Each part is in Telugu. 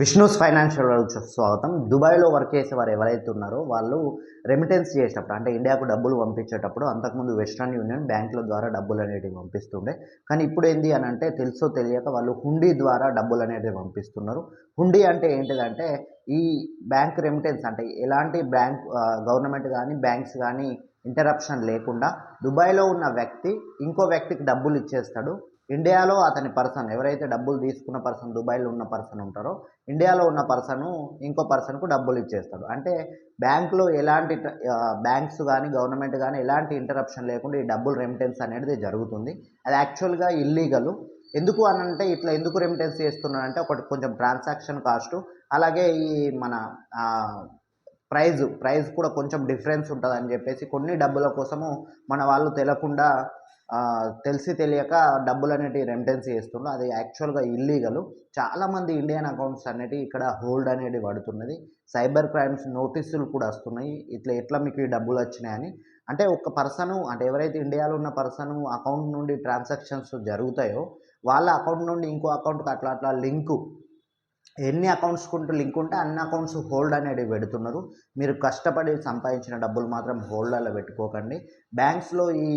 విష్ణుస్ ఫైనాన్షియల్ స్వాగతం. దుబాయ్లో వర్క్ చేసే వారు ఎవరైతే ఉన్నారో వాళ్ళు రెమిటెన్స్ చేసేటప్పుడు అంటే ఇండియాకు డబ్బులు పంపించేటప్పుడు అంతకుముందు వెస్ట్రన్ యూనియన్ బ్యాంకుల ద్వారా డబ్బులు అనేటివి పంపిస్తుండే. కానీ ఇప్పుడు ఏంది అని అంటే తెలుసో తెలియక వాళ్ళు హుండీ ద్వారా డబ్బులు అనేటివి పంపిస్తున్నారు. హుండీ అంటే ఏంటిదంటే ఈ బ్యాంక్ రెమిటెన్స్ అంటే ఎలాంటి బ్యాంక్ గవర్నమెంట్ కానీ బ్యాంక్స్ కానీ ఇంటరప్షన్ లేకుండా దుబాయ్లో ఉన్న వ్యక్తి ఇంకో వ్యక్తికి డబ్బులు ఇచ్చేస్తాడు. ఇండియాలో అతని పర్సన్ ఎవరైతే డబ్బులు తీసుకున్న పర్సన్ దుబాయ్లో ఉన్న పర్సన్ ఉంటారో ఇండియాలో ఉన్న పర్సన్ ఇంకో పర్సన్కు డబ్బులు ఇచ్చేస్తాడు. అంటే బ్యాంకులో ఎలాంటి బ్యాంక్స్ కానీ గవర్నమెంట్ కానీ ఎలాంటి ఇంటరప్షన్ లేకుండా ఈ డబ్బులు రెమిటెన్స్ అనేది జరుగుతుంది. అది యాక్చువల్గా ఇల్లీగల్ ఎందుకు అని అంటే ఇట్లా ఎందుకు రెమిటెన్స్ చేస్తున్నారంటే ఒకటి కొంచెం ట్రాన్సాక్షన్ కాస్ట్ అలాగే ఈ మన ప్రైజ్ ప్రైజ్ కూడా కొంచెం డిఫరెన్స్ ఉంటుంది అని చెప్పేసి కొన్ని డబ్బుల కోసము మన వాళ్ళు తెలియకుండా తెలిసి తెలియక డబ్బులు అనేటివి రెమిటెన్స్ చేస్తుండ్రు. అది యాక్చువల్గా ఇల్లీగల్ చాలామంది ఇండియన్ అకౌంట్స్ అనేటివి ఇక్కడ హోల్డ్ అనేది పడుతున్నది. సైబర్ క్రైమ్స్ నోటీసులు కూడా వస్తున్నాయి. ఇట్లా ఎట్లా మీకు ఈ డబ్బులు వచ్చినాయని అంటే ఒక పర్సను అంటే ఎవరైతే ఇండియాలో ఉన్న పర్సన్ అకౌంట్ నుండి ట్రాన్సాక్షన్స్ జరుగుతాయో వాళ్ళ అకౌంట్ నుండి ఇంకో అకౌంట్కి అట్లా అట్లా లింకు ఎన్ని అకౌంట్స్ కుంటూ లింక్ ఉంటే అన్ని అకౌంట్స్ హోల్డ్ అనేది పెడుతున్నారు. మీరు కష్టపడి సంపాదించిన డబ్బులు మాత్రం హోల్డ్లో పెట్టుకోకండి. బ్యాంక్స్లో ఈ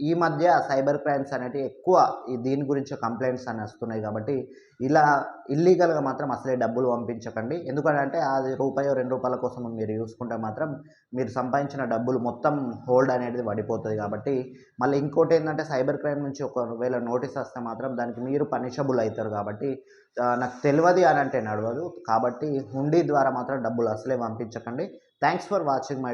ఈ- మధ్య సైబర్ క్రైమ్స్ అనేటివి ఎక్కువ ఈ దీని గురించి కంప్లైంట్స్ అని వస్తున్నాయి కాబట్టి ఇలా ఇల్లీగల్గా మాత్రం అసలే డబ్బులు పంపించకండి. ఎందుకంటే అది రూపాయి రెండు రూపాయల కోసం మీరు చూసుకుంటే మాత్రం మీరు సంపాదించిన డబ్బులు మొత్తం హోల్డ్ అనేది పడిపోతుంది కాబట్టి మళ్ళీ ఇంకోటి ఏంటంటే సైబర్ క్రైమ్ నుంచి ఒకవేళ నోటీస్ వస్తే మాత్రం దానికి మీరు పనిషబుల్ అవుతారు కాబట్టి నాకు తెలియదు అని అంటే నడవదు. కాబట్టి హుండీ ద్వారా మాత్రం డబ్బులు అసలే పంపించకండి. Thanks for watching my